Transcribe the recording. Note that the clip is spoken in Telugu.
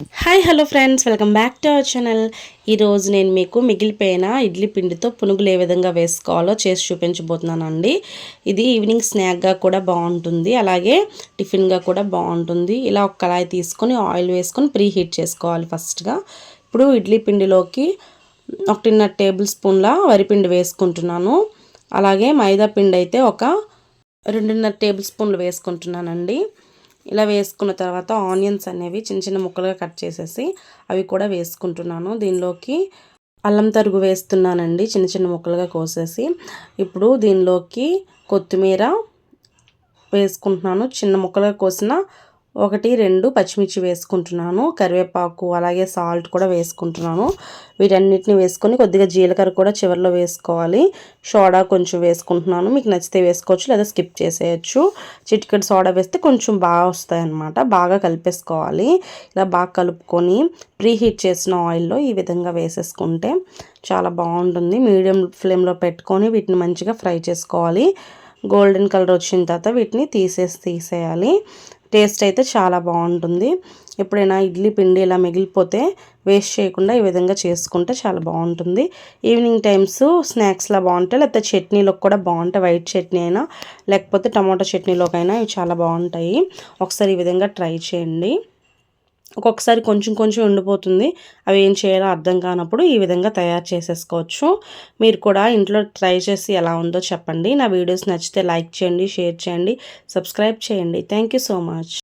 Hi hello friends welcome back to our channel ఈరోజు నేను మీకు మిగిలిపోయిన ఇడ్లీ పిండితో పునుగులు ఏ విధంగా వేసుకోవాలో చేసి చూపించబోతున్నానండి. ఇది ఈవినింగ్ స్నాక్గా కూడా బాగుంటుంది. అలాగే టిఫిన్గా కూడా బాగుంటుంది. ఇలా ఒక కళాయి తీసుకొని ఆయిల్ వేసుకొని ప్రీ హీట్ చేసుకోవాలి ఫస్ట్గా ఇప్పుడు ఇడ్లీ పిండిలోకి ఒకటిన్నర టేబుల్ స్పూన్ల వరిపిండి వేసుకుంటున్నాను. అలాగే మైదా పిండి అయితే ఒక రెండున్నర టేబుల్ స్పూన్లు వేసుకుంటున్నానండి. ఇలా వేసుకున్న తర్వాత ఆనియన్స్ అనేవి చిన్న చిన్న ముక్కలుగా కట్ చేసేసి అవి కూడా వేసుకుంటున్నాను. దీనిలోకి అల్లం తరుగు వేస్తున్నానండి చిన్న చిన్న ముక్కలుగా కోసేసి. ఇప్పుడు దీనిలోకి కొత్తిమీర వేసుకుంటున్నాను. చిన్న ముక్కలుగా కోసిన ఒకటి రెండు పచ్చిమిర్చి వేసుకుంటున్నాను కరివేపాకు అలాగే సాల్ట్ కూడా వేసుకుంటున్నాను. వీటన్నిటిని వేసుకొని కొద్దిగా జీలకర్ర కూడా చివరిలో వేసుకోవాలి. సోడా కొంచెం వేసుకుంటున్నాను. మీకు నచ్చితే వేసుకోవచ్చు లేదా స్కిప్ చేసేయచ్చు. చిటికెట్ సోడా వేస్తే కొంచెం బాగా వస్తాయి అన్నమాట. బాగా కలిపేసుకోవాలి. ఇలా బాగా కలుపుకొని ప్రీ హీట్ చేసిన ఆయిల్లో ఈ విధంగా వేసేసుకుంటే చాలా బాగుంటుంది. మీడియం ఫ్లేమ్లో పెట్టుకొని వీటిని మంచిగా ఫ్రై చేసుకోవాలి. గోల్డెన్ కలర్ వచ్చిన తర్వాత వీటిని తీసేసి తీసేయాలి. టేస్ట్ అయితే చాలా బాగుంటుంది. ఎప్పుడైనా ఇడ్లీ పిండి ఇలా మిగిలిపోతే వేస్ట్ చేయకుండా ఈ విధంగా చేసుకుంటే చాలా బాగుంటుంది. ఈవినింగ్ టైమ్స్ స్నాక్స్లా బాగుంటాయి? లేకపోతే చట్నీలోకి కూడా బాగుంటాయి? వైట్ చట్నీ అయినా లేకపోతే టమాటో చట్నీలోకైనా ఇవి చాలా బాగుంటాయి. ఒకసారి ఈ విధంగా ట్రై చేయండి. ఒక్కొక్కసారి కొంచెం కొంచెం ఉండిపోతుంది. అవి ఏం చేయాలో అర్థం కానప్పుడు ఈ విధంగా తయారు చేసేసుకోవచ్చు. మీరు కూడా ఇంట్లో ట్రై చేసి ఎలా ఉందో చెప్పండి. నా వీడియోస్ నచ్చితే లైక్ చేయండి షేర్ చేయండి సబ్స్క్రైబ్ చేయండి. Thank so much.